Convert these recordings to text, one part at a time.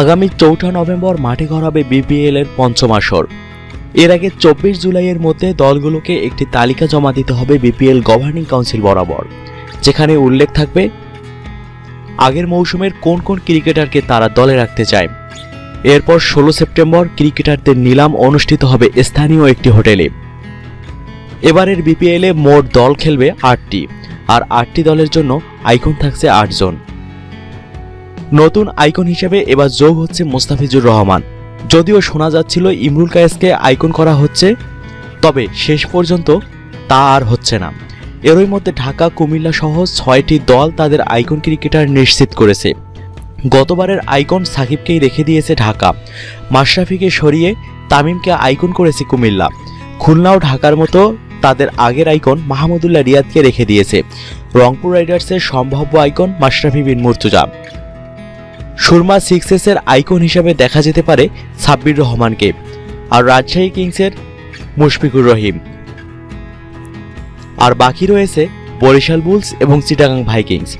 আগামী চৌঠা নভেম্বর মাঠে গড়াবে বিপিএল এর পঞ্চম আসর। এর আগে চব্বিশ জুলাইয়ের মধ্যে দলগুলোকে একটি তালিকা জমা দিতে হবে বিপিএল গভর্নিং কাউন্সিল বরাবর। যেখানে উল্লেখ থাকবে, আগের মৌসুমের কোন কোন ক্রিকেটারকে তারা দলে রাখতে চায়। এরপর ষোলো সেপ্টেম্বর ক্রিকেটারদের নিলাম অনুষ্ঠিত হবে স্থানীয় একটি হোটেলে। এবারের বিপিএলে মোট দল খেলবে আটটি, আর আটটি দলের জন্য আইকন থাকছে আটজন। নতুন আইকন হিসেবে এবার যোগ হচ্ছে মোস্তাফিজুর রহমান। যদিও শোনা যাচ্ছিল ইমরুল কায়েসকে আইকন করা হচ্ছে, তবে শেষ পর্যন্ত তা আর হচ্ছে না। এরই মধ্যে ঢাকা, কুমিল্লা সহ ছয়টি দল তাদের আইকন ক্রিকেটার নিশ্চিত করেছে। গতবারের আইকন সাকিবকেই রেখে দিয়েছে ঢাকা। মাশরাফিকে সরিয়ে তামিমকে আইকন করেছে কুমিল্লা। খুলনাও ঢাকার মতো তাদের আগের আইকন মাহমুদুল্লাহ রিয়াদকে রেখে দিয়েছে। রংপুর রাইডার্সের সম্ভাব্য আইকন মাশরাফি বিন মুর্তুজা। সুরমা সিক্সেসের আইকন হিসেবে দেখা যেতে পারে সাব্বির রহমানকে। আর রাজশাহী কিংসের মুশফিকুর রহিম। আর বাকি রয়েছে বরিশাল বুলস এবং চিটাগাং ভাইকিংস।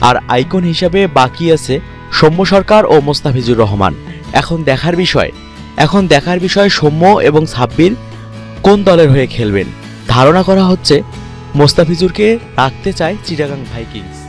আর আইকন হিসাবে বাকি আছে সৌম্য সরকার ও মোস্তাফিজুর রহমান। এখন দেখার বিষয়, এখন দেখার বিষয় সৌম্য এবং সাব্বির কোন দলের হয়ে খেলবেন? ধারণা করা হচ্ছে, মোস্তাফিজুরকে রাখতে চায় চিটাগাং ভাইকিংস।